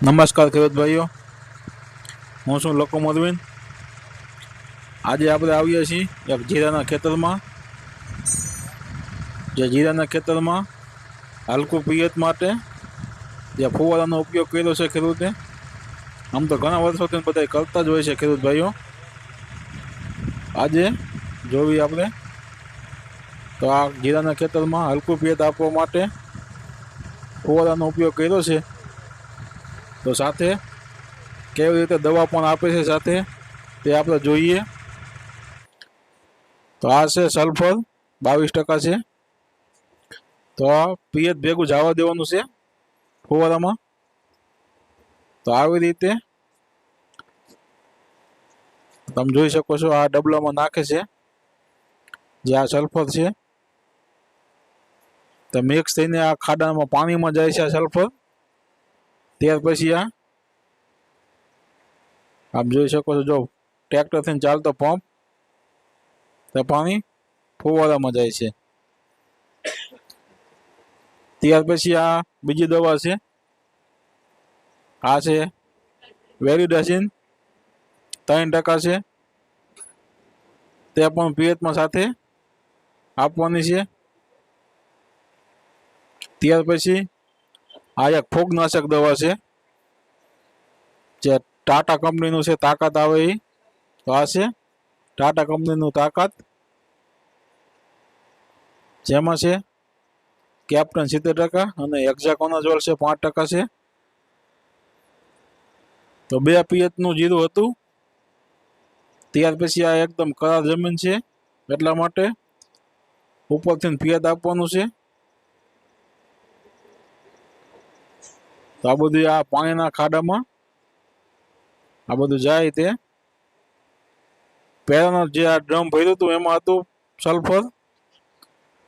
નમસ્કાર ખેડૂત ભાઈઓ. હું છું લોકો મોરવીન આજે આપણે આવીએ છીએ એક જીરાના ખેતરમાં. જે જીરાના ખેતરમાં હલકું પિયત માટે જે ફુવારાનો ઉપયોગ કર્યો છે ખેડૂતે. આમ તો ઘણા વર્ષોથી બધા કરતા જ હોય છે ખેડૂત ભાઈઓ. આજે જોવી આપણે તો આ જીરાના ખેતરમાં હલકું પિયત આપવા માટે ફુવારાનો ઉપયોગ કર્યો છે. તો સાથે કેવી રીતે દવા પણ આપે છે સાથે તે આપણે જોઈએ. તો આ છે સલ્ફર, બાવીસ ટકા છે. તો આ પિયત ભેગું જવા દેવાનું છે ફુવારામાં. તો આવી રીતે તમે જોઈ શકો છો આ ડબલામાં નાખે છે. જે આ સલ્ફર છે. તો મિક્સ થઈને આ ખાડામાં પાણીમાં જાય છે આ સલ્ફર. ત્યાર પછી આ, આપ જોઈ શકો છો, જો ટ્રેક્ટરથી ચાલતો પંપ તો પાણી ફુવારામાં જાય છે. ત્યાર પછી આ બીજી દવા છે. આ છે વેરિડાસિન, ત્રણ ટકા છે. તે પણ પિયતમાં સાથે આપવાની છે. ત્યાર પછી આ એક ફૂગનાશક દવા છે, જે ટાટા કંપનીનું છે, તાકાત આવે એ તો આ છે, ટાટા કંપનીનું તાકાત. જેમાં છે, કેપ્ટન સિત્તેર ટકા અને એક્ઝાકોનાઝોલ છે પાંચ ટકા છે. તો બે પિયતનું જીરું હતું. ત્યાર પછી આ એકદમ કરાર જમીન છે એટલા માટે ઉપરથી પિયત આપવાનું છે. તો આ બધું આ પાણીના ખાડામાં આ બધું જાય તે. પહેલાંનો જે આ ડ્રમ ભર્યું હતું, એમાં હતું સલ્ફર,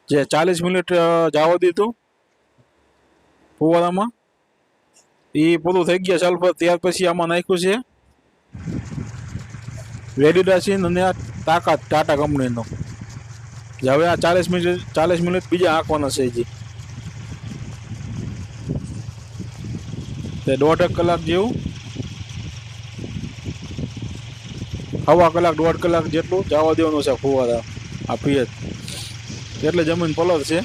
જે ચાલીસ મિનિટ જવા દીધું ફુવારામાં. એ પૂરું થઈ ગયા સલ્ફર, ત્યાર પછી આમાં નાખ્યું છે વેડિડાસિન અને આ તાકાત ટાટા કંપનીનો. હવે આ ચાલીસ મિનિટ ચાલીસ મિનિટ બીજા આંકવાના છે હજી. તે દોઢ કલાક જેવું. સવા કલાક, દોઢ કલાક જેટલું જવા દેવાનું છે ફુવારા, આ પિયત. એટલે જમીન પલર છે.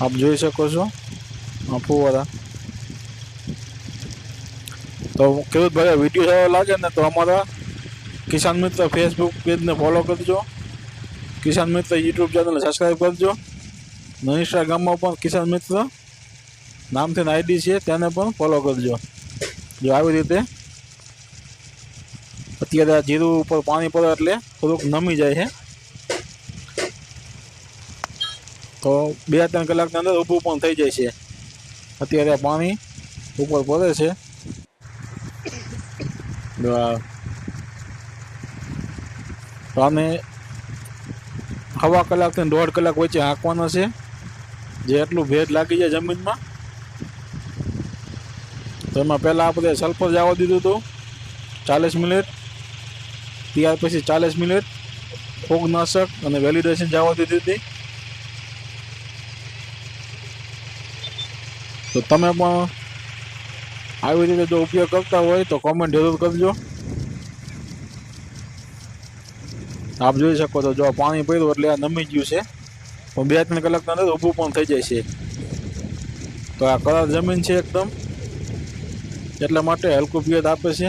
આપ જોઈ શકો છો, આ ફુવારા. તો કેવું ભાઈ, વીડિયો સારો લાગે ને તો અમારા કિસાન મિત્ર ફેસબુક પેજને ફોલો કરજો. કિસાન મિત્ર યુટ્યુબ ચેનલને સબસ્ક્રાઈબ કરજો. ઇન્સ્ટાગ્રામમાં પણ કિસાન મિત્ર નામથી આઈડી છે, તેને પણ ફોલો કરજો. જો આવી રીતે અત્યારે આ જીરું ઉપર પાણી પડે એટલે થોડુંક નમી જાય છે તો બે ત્રણ કલાકની અંદર ઊભું પણ થઈ જાય છે. અત્યારે આ પાણી ઉપર પડે છે. તો આને હવા કલાકથી દોઢ કલાક વચ્ચે હાંકવાના છે. જે એટલું ભેજ લાગી જાય જમીનમાં. તો એમાં પહેલાં આપણે સલ્ફર જવા દીધું હતું. ચાલીસ મિનિટ. ત્યાર પછી ચાલીસ મિનિટ ફોગનાશક અને વેલિડેશન જવા દીધી હતી. તો તમે પણ આવી રીતે જો ઉપયોગ કરતા હોય તો કોમેન્ટ જરૂર કરજો. આપ જોઈ શકો તો જો પાણી પડ્યું એટલે આ નમી ગયું છે. પણ બે ત્રણ કલાકના ઊભું પણ થઈ જાય છે. તો આ કરાર જમીન છે એકદમ. એટલા માટે હલકું પિયત આપે છે.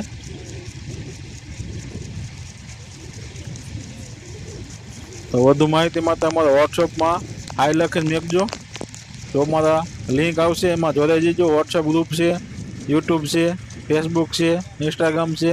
તો વધુ માહિતી માટે અમારા વોટ્સઅપમાં આઈ લખીને મેકજો. તો અમારા લિંક આવશે, એમાં જોડાઈ જજો. વોટ્સઅપ ગ્રુપ છે યુટ્યુબ છે ફેસબુક છે ઇન્સ્ટાગ્રામ છે.